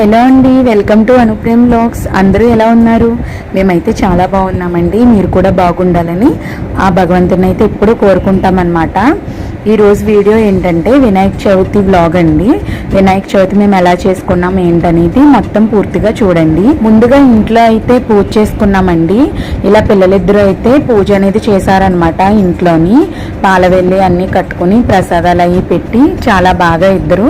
Hello అండి welcome to Anuprem blogs అందరూ ఎలా ఉన్నారు? మేమైతే చాలా బాగున్నామండి. మీరు కూడా బాగుండాలని ఆ భగవంతుని అయితే ఎప్పుడూ కోరుకుంటామన్నమాట. ఈరోజు వీడియో ఏంటంటే వినాయక చవితి బ్లాగ్ అండి. వినాయక చవితి మేము ఎలా చేసుకున్నాం ఏంటనేది మొత్తం పూర్తిగా చూడండి. ముందుగా ఇంట్లో అయితే పూజ చేసుకున్నామండి. ఇలా పిల్లలిద్దరూ అయితే పూజ అనేది చేశారనమాట ఇంట్లోని. పాలవెల్లి అన్నీ కట్టుకుని ప్రసాదాలు అవి పెట్టి చాలా బాగా ఇద్దరు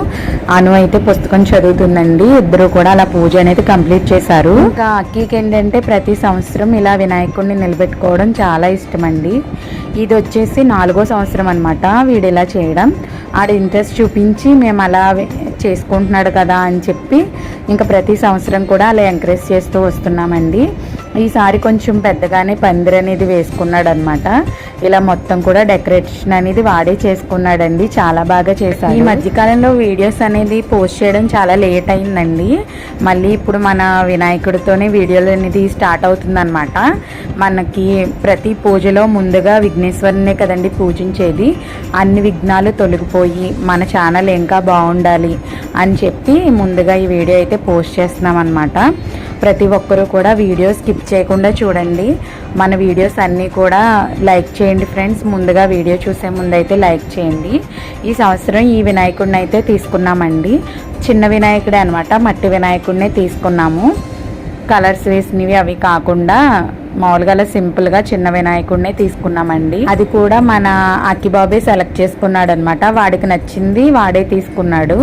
అను అయితే పుస్తకం చదువుతుందండి. ఇద్దరు కూడా అలా పూజ అనేది కంప్లీట్ చేశారు. ఇంకా అక్కీకి ఏంటంటే ప్రతి సంవత్సరం ఇలా వినాయకుడిని నిలబెట్టుకోవడం చాలా ఇష్టం అండి ఇది వచ్చేసి నాలుగో సంవత్సరం అనమాట వీడు ఇలా చేయడం. ఆడ ఇంట్రెస్ట్ చూపించి మేము అలా చేసుకుంటున్నాడు కదా అని చెప్పి ఇంకా ప్రతి సంవత్సరం కూడా అలా ఎంకరేజ్ చేస్తూ వస్తున్నామండి. ఈసారి కొంచెం పెద్దగానే పందిరి అనేది వేసుకున్నాడు అనమాట ఇలా మొత్తం కూడా డెకరేషన్ అనేది వాడే చేసుకున్నాడండి. చాలా బాగా చేశాడు. ఈ మధ్యకాలంలో వీడియోస్ అనేది పోస్ట్ చేయడం చాలా లేట్ అయిందండి. మళ్ళీ ఇప్పుడు మన వినాయకుడితోనే వీడియోలు అనేది స్టార్ట్ అవుతుందన్నమాట. మనకి ప్రతి పూజలో ముందుగా విఘ్నేశ్వరునే కదండి పూజించేది. అన్ని విఘ్నాలు తొలగిపోయి మన ఛానల్ ఇంకా బాగుండాలి. అని చెప్పి ముందుగా ఈ వీడియో అయితే పోస్ట్ చేస్తున్నాం అనమాట ప్రతి ఒక్కరూ కూడా వీడియో స్కిప్ చేయకుండా చూడండి. మన వీడియోస్ అన్నీ కూడా లైక్ చేయండి ఫ్రెండ్స్. ముందుగా వీడియో చూసే ముందు అయితే లైక్ చేయండి. ఈ సంవత్సరం ఈ వినాయకుడిని అయితే తీసుకున్నామండి. చిన్న వినాయకుడే అనమాట మట్టి వినాయకుడినే తీసుకున్నాము. కలర్స్ వేసినవి అవి కాకుండా మామూలుగా అలా సింపుల్గా చిన్న వినాయకుడినే తీసుకున్నామండి. అది కూడా మన అక్కిబాబే సెలెక్ట్ చేసుకున్నాడు అనమాట వాడికి నచ్చింది వాడే తీసుకున్నాడు.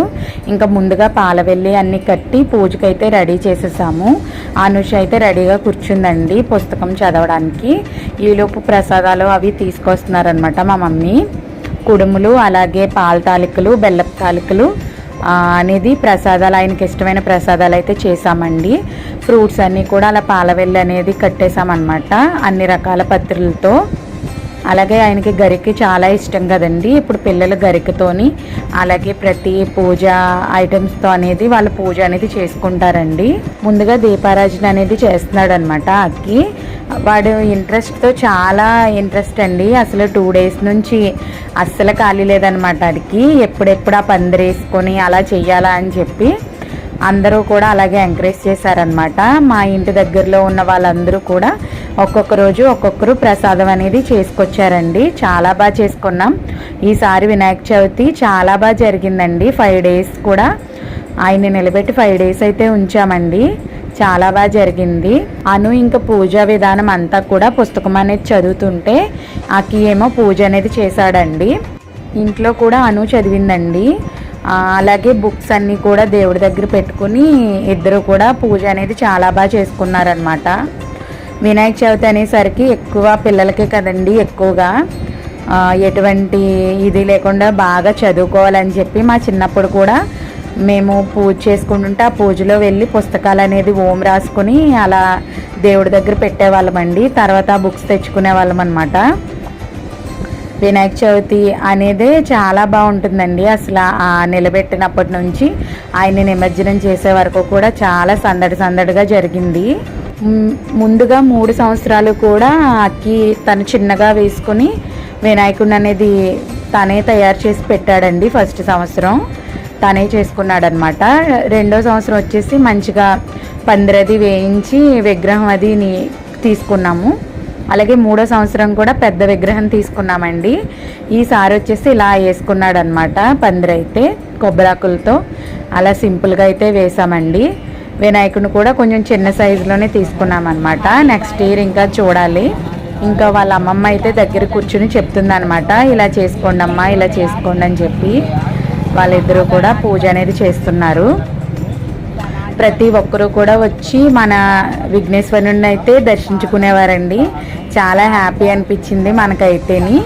ఇంకా ముందుగా పాలవెల్లి అన్ని కట్టి పూజకైతే రెడీ చేసేసాము. అనుష అయితే రెడీగా కూర్చుందండి పుస్తకం చదవడానికి. ఈలోపు ప్రసాదాలు అవి తీసుకొస్తున్నారనమాట మా మమ్మీ. కుడుములు అలాగే పాల తాలికలు బెల్లపు తాలికలు అనేది ప్రసాదాలు ఆయనకి ఇష్టమైన ప్రసాదాలు అయితే చేసామండి ఫ్రూట్స్ అన్నీ కూడా అలా పాలవెల్లి అనేది కట్టేసామన్నమాట అన్ని రకాల పత్రులతో. అలాగే ఆయనకి గరికి చాలా ఇష్టం కదండి ఇప్పుడు పిల్లలు గరికతోని అలాగే ప్రతి పూజ ఐటమ్స్తో అనేది వాళ్ళు పూజ అనేది చేసుకుంటారండి. ముందుగా దీపారాజన అనేది చేస్తున్నాడు అనమాట అక్కి. వాడు ఇంట్రెస్ట్తో చాలా ఇంట్రెస్ట్ అండి. అసలు టూ డేస్ నుంచి అస్సలు ఖాళీ లేదనమాట వాడికి ఎప్పుడెప్పుడు ఆ పందిరేసుకొని అలా చెయ్యాలా అని చెప్పి అందరూ కూడా అలాగే ఎంకరేజ్ చేశారనమాట మా ఇంటి దగ్గరలో ఉన్న వాళ్ళందరూ కూడా ఒక్కొక్క రోజు ఒక్కొక్కరు ప్రసాదం అనేది చేసుకొచ్చారండి. చాలా బాగా చేసుకున్నాం. ఈసారి వినాయక చవితి చాలా బాగా జరిగిందండి. ఫైవ్ డేస్ కూడా ఆయన్ని నిలబెట్టి ఫైవ్ డేస్ అయితే ఉంచామండి. చాలా బాగా జరిగింది. అను ఇంకా పూజా విధానం అంతా కూడా పుస్తకం అనేది చదువుతుంటే ఆకి ఏమో పూజ అనేది చేశాడండి. ఇంట్లో కూడా అను చదివిందండి. అలాగే బుక్స్ అన్నీ కూడా దేవుడి దగ్గర పెట్టుకుని ఇద్దరు కూడా పూజ అనేది చాలా బాగా చేసుకున్నారనమాట వినాయక చవితి అనేసరికి ఎక్కువ పిల్లలకే కదండి ఎక్కువగా. ఎటువంటి ఇది లేకుండా బాగా చదువుకోవాలని చెప్పి మా చిన్నప్పుడు కూడా మేము పూజ చేసుకుంటుంటే ఆ పూజలో వెళ్ళి పుస్తకాలు అనేది ఓం రాసుకుని అలా దేవుడి దగ్గర పెట్టేవాళ్ళమండి. తర్వాత ఆ బుక్స్ తెచ్చుకునే వాళ్ళం అనమాట వినాయక చవితి అనేదే చాలా బాగుంటుందండి. అసలు ఆ నిలబెట్టినప్పటి నుంచి ఆయన్ని నిమజ్జనం చేసే వరకు కూడా చాలా సందడి సందడిగా జరిగింది. ముందుగా మూడు సంవత్సరాలు కూడా అక్కి తను చిన్నగా వేసుకుని వినాయకుడిని అనేది తనే తయారు చేసి పెట్టాడండి ఫస్ట్ సంవత్సరం. తనే చేసుకున్నాడనమాట. రెండో సంవత్సరం వచ్చేసి మంచిగా పందిరది వేయించి విగ్రహం అది తీసుకున్నాము. అలాగే మూడో సంవత్సరం కూడా పెద్ద విగ్రహం తీసుకున్నామండి. ఈసారి వచ్చేసి ఇలా వేసుకున్నాడనమాట పందిరైతే కొబ్బరాకులతో. అలా సింపుల్గా అయితే వేసామండి. వినాయకుడిని కూడా కొంచెం చిన్న సైజులోనే తీసుకున్నామన్నమాట నెక్స్ట్ ఇయర్ ఇంకా చూడాలి. ఇంకా వాళ్ళ అమ్మమ్మ అయితే దగ్గర కూర్చుని చెప్తుంది అనమాట ఇలా చేసుకోండమ్మా ఇలా చేసుకోండి అని చెప్పి. వాళ్ళిద్దరూ కూడా పూజ అనేది చేస్తున్నారు. ప్రతి ఒక్కరూ కూడా వచ్చి మన విఘ్నేశ్వరుని అయితే దర్శించుకునేవారండి. చాలా హ్యాపీ అనిపించింది మనకైతేని.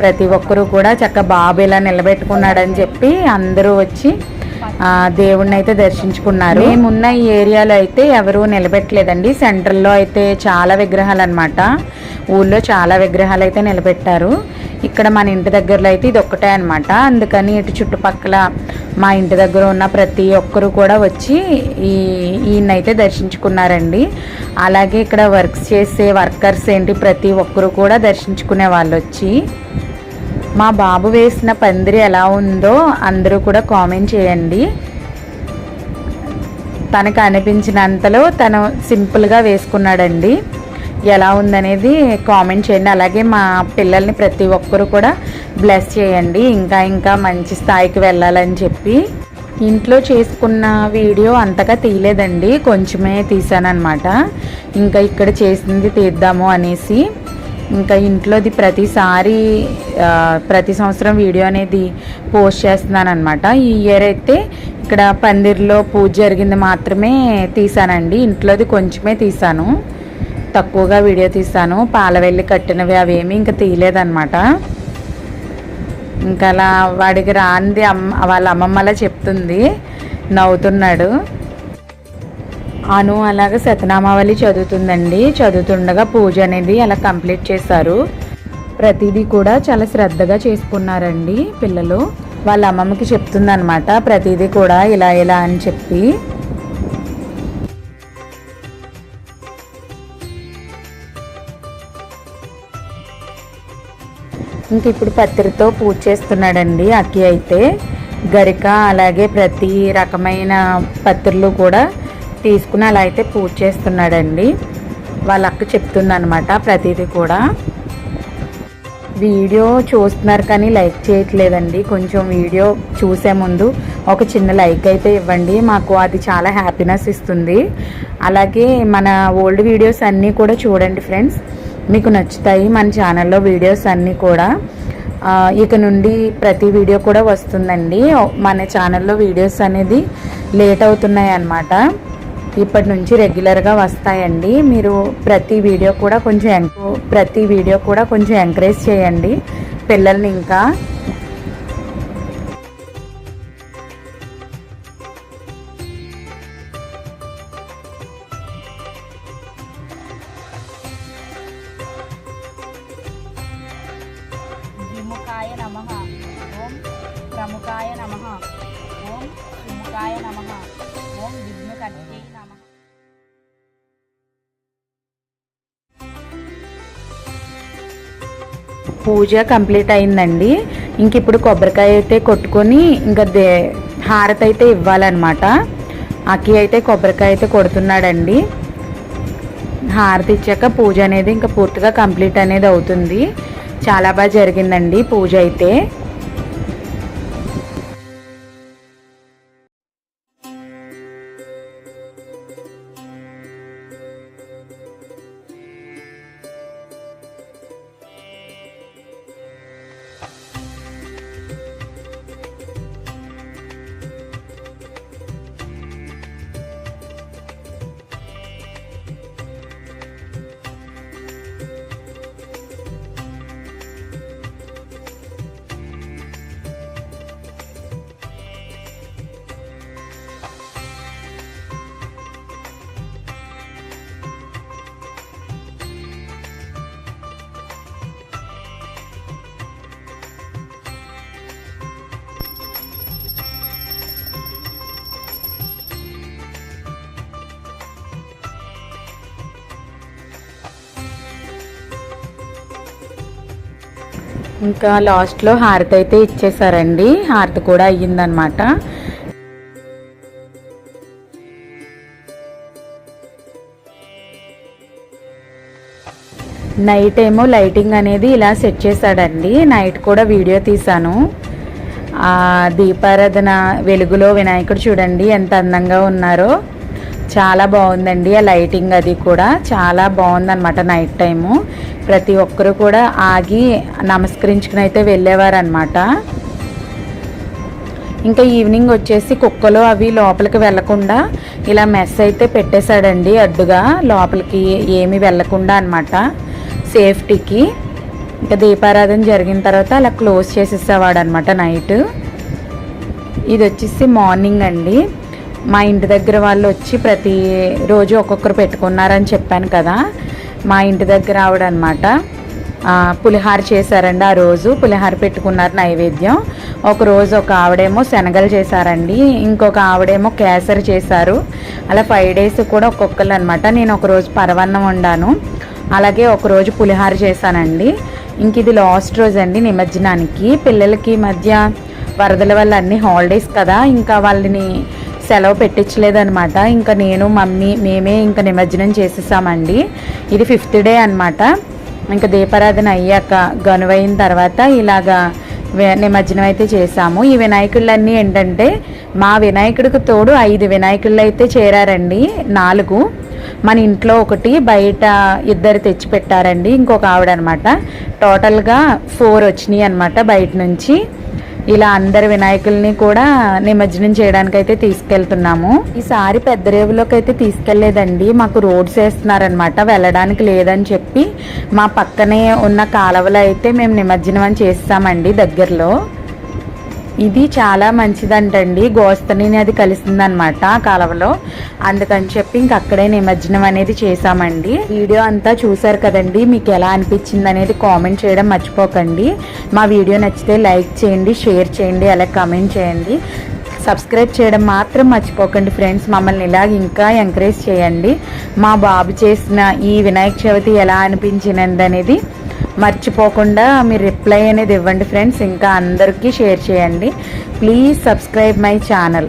ప్రతి ఒక్కరూ కూడా చక్క బాబు ఇలా నిలబెట్టుకున్నాడని చెప్పి అందరూ వచ్చి దేవుణ్ణి అయితే దర్శించుకున్నారు. మేమున్న ఈ ఏరియాలో అయితే ఎవరూ నిలబెట్టలేదండి. సెంట్రల్లో అయితే చాలా విగ్రహాలు అనమాట ఊళ్ళో చాలా విగ్రహాలు అయితే నిలబెట్టారు. ఇక్కడ మన ఇంటి దగ్గరలో అయితే ఇది ఒక్కటే అనమాట అందుకని ఇటు చుట్టుపక్కల మా ఇంటి దగ్గర ఉన్న ప్రతి ఒక్కరు కూడా వచ్చి ఈ ఈయనైతే దర్శించుకున్నారండి. అలాగే ఇక్కడ వర్క్స్ చేసే వర్కర్స్ ఏంటి ప్రతి ఒక్కరు కూడా దర్శించుకునే వాళ్ళు వచ్చి మా బాబు వేసిన పందిరి ఎలా ఉందో అందరూ కూడా కామెంట్ చేయండి. తనకు అనిపించినంతలో తను సింపుల్గా వేసుకున్నాడండి. ఎలా ఉందనేది కామెంట్ చేయండి. అలాగే మా పిల్లల్ని ప్రతి ఒక్కరు కూడా బ్లెస్ చేయండి. ఇంకా ఇంకా మంచి స్థాయికి వెళ్ళాలని చెప్పి. ఇంట్లో చేసుకున్న వీడియో అంతగా తీయలేదండి. కొంచెమే తీసానమాట ఇంకా ఇక్కడ చేసింది తీద్దాము అనేసి. ఇంకా ఇంట్లోది ప్రతిసారి ప్రతి సంవత్సరం వీడియో అనేది పోస్ట్ చేస్తున్నాను అనమాట ఈ ఇయర్ అయితే ఇక్కడ పందిర్లో పూజ జరిగింది మాత్రమే తీసానండి ఇంట్లోది కొంచెమే తీసాను తక్కువగా వీడియో తీసాను పాలవెల్లి కట్టినవి అవేమి ఇంకా తీయలేదన్నమాట. ఇంకా అలా వాడికి రాంది అమ్మ వాళ్ళ అమ్మమ్మ అలా చెప్తుంది. నవ్వుతున్నాడు. అను అలాగే శతనామావళి చదువుతుందండి. చదువుతుండగా పూజ అనేది అలా కంప్లీట్ చేశారు. ప్రతిదీ కూడా చాలా శ్రద్ధగా చేసుకున్నారండి పిల్లలు. వాళ్ళ అమ్మమ్మకి చెప్తుందనమాట ప్రతిదీ కూడా ఇలా ఇలా అని చెప్పి. ఇంక ఇప్పుడు పత్రితో పూజ చేస్తున్నాడండి అక్కి అయితే. గరిక అలాగే ప్రతి రకమైన పత్రులు కూడా తీసుకుని అలా అయితే పూజ చేస్తున్నాడండి. వాళ్ళ అక్క చెప్తుందనమాట ప్రతిదీ కూడా. వీడియో చూస్తున్నారు కానీ లైక్ చేయట్లేదండి. కొంచెం వీడియో చూసే ముందు ఒక చిన్న లైక్ అయితే ఇవ్వండి. మాకు అది చాలా హ్యాపీనెస్ ఇస్తుంది. అలాగే మన ఓల్డ్ వీడియోస్ అన్నీ కూడా చూడండి ఫ్రెండ్స్. మీకు నచ్చుతాయి మన ఛానల్లో వీడియోస్ అన్నీ కూడా. ఇక నుండి ప్రతి వీడియో కూడా వస్తుందండి. మన ఛానల్లో వీడియోస్ అనేది లేట్ అవుతున్నాయి అన్నమాట. ఇప్పటి నుంచి రెగ్యులర్గా వస్తాయండి. మీరు ప్రతి వీడియో కూడా కొంచెం ఎంక- ప్రతి వీడియో కూడా కొంచెం ఎంకరేజ్ చేయండి. పిల్లల్ని ఇంకా ప్రముఖాయ నమ. ఓం విముఖాయ నమ. ఓం విఘ్నకర్తే నమ. పూజ కంప్లీట్ అయిందండి. ఇంక ఇప్పుడు కొబ్బరికాయ అయితే కొట్టుకొని ఇంకా దే హారతి అయితే ఇవ్వాలన్నమాట. అక్కి అయితే కొబ్బరికాయ అయితే కొడుతున్నాడండి. హారతి ఇచ్చాక పూజ అనేది ఇంకా పూర్తిగా కంప్లీట్ అనేది అవుతుంది. చాలా బాగా జరిగిందండి పూజ అయితే. ఇంకా లాస్ట్లో హారతి అయితే ఇచ్చేసారండి. హారతి కూడా అయ్యిందనమాట నైట్ ఏమో లైటింగ్ అనేది ఇలా సెట్ చేశాడండి. నైట్ కూడా వీడియో తీశాను. దీపారాధన వెలుగులో వినాయకుడు చూడండి ఎంత అందంగా ఉన్నారో. చాలా బాగుందండి ఆ లైటింగ్ అది కూడా. చాలా బాగుందన్నమాట నైట్ టైము. ప్రతి ఒక్కరు కూడా ఆగి నమస్కరించుకుని అయితే వెళ్ళేవారనమాట ఇంకా ఈవినింగ్ వచ్చేసి కుక్కలు అవి లోపలికి వెళ్ళకుండా ఇలా మెస్ అయితే పెట్టేశాడండి అడ్డుగా. లోపలికి ఏమి వెళ్ళకుండా అనమాట సేఫ్టీకి. ఇంకా దీపారాధన జరిగిన తర్వాత అలా క్లోజ్ చేసేసేవాడు అనమాట నైట్. ఇది వచ్చేసి మార్నింగ్ అండి. మా ఇంటి దగ్గర వాళ్ళు వచ్చి ప్రతి రోజు ఒక్కొక్కరు పెట్టుకున్నారని చెప్పాను కదా. మా ఇంటి దగ్గర ఆవిడ అనమాట పులిహార చేశారండి ఆ రోజు. పులిహార పెట్టుకున్నారు నైవేద్యం. ఒక రోజు ఒక ఆవిడేమో శనగలు చేశారండి ఇంకొక ఆవిడేమో కేసరి చేశారు. అలా ఫైవ్ డేస్ కూడా ఒక్కొక్కరు అనమాట నేను ఒకరోజు పరవన్నం వండాను అలాగే ఒకరోజు పులిహార చేశానండి. ఇంక ఇది లాస్ట్ రోజు అండి నిమజ్జనానికి. పిల్లలకి మధ్య వరదల వల్ల అన్ని హాలిడేస్ కదా ఇంకా వాళ్ళని సెలవు పెట్టించలేదనమాట ఇంకా నేను మమ్మీ మేమే ఇంకా నిమజ్జనం చేసేసామండి. ఇది ఫిఫ్త్ డే అన్నమాట. ఇంకా దీపారాధన అయ్యాక గనువైన తర్వాత ఇలాగా నిమజ్జనం అయితే చేసాము. ఈ వినాయకుళ్ళన్నీ ఏంటంటే మా వినాయకుడికి తోడు ఐదు వినాయకుళ్ళు అయితే చేరారండి. నాలుగు. మన ఇంట్లో ఒకటి బయట ఇద్దరు తెచ్చి పెట్టారండి ఇంకొక ఆవిడ అనమాట టోటల్గా ఫోర్ వచ్చినాయి అనమాట బయట నుంచి. ఇలా అందరి వినాయకుల్ని కూడా నిమజ్జనం చేయడానికి అయితే తీసుకెళ్తున్నాము ఈసారి పెద్ద రేవులోకి అయితే తీసుకెళ్ళేదండి. మాకు రోడ్స్ వేస్తున్నారనమాట వెళ్ళడానికి లేదని చెప్పి మా పక్కనే ఉన్న కాలువలో అయితే మేము నిమజ్జనం అని చేస్తామండి దగ్గరలో. ఇది చాలా మంచిదంటండి. గోస్తని అది కలిసిందనమాట ఆ కాలువలో అందుకని చెప్పి ఇంక అక్కడే నిమజ్జనం అనేది చేసామండి వీడియో అంతా చూసారు కదండి. మీకు ఎలా అనిపించింది అనేది కామెంట్ చేయడం మర్చిపోకండి. మా వీడియో నచ్చితే లైక్ చేయండి షేర్ చేయండి అలా కామెంట్ చేయండి. సబ్స్క్రైబ్ చేయడం మాత్రం మర్చిపోకండి ఫ్రెండ్స్. మమ్మల్ని ఇలాగ ఇంకా ఎంకరేజ్ చేయండి. మా బాబు చేసిన ఈ వినాయక చవితి ఎలా అనిపించినది అనేది మర్చిపోకుండా మీరు రిప్లై అనేది ఇవ్వండి ఫ్రెండ్స్. ఇంకా అందరికీ షేర్ చేయండి. Please subscribe my channel.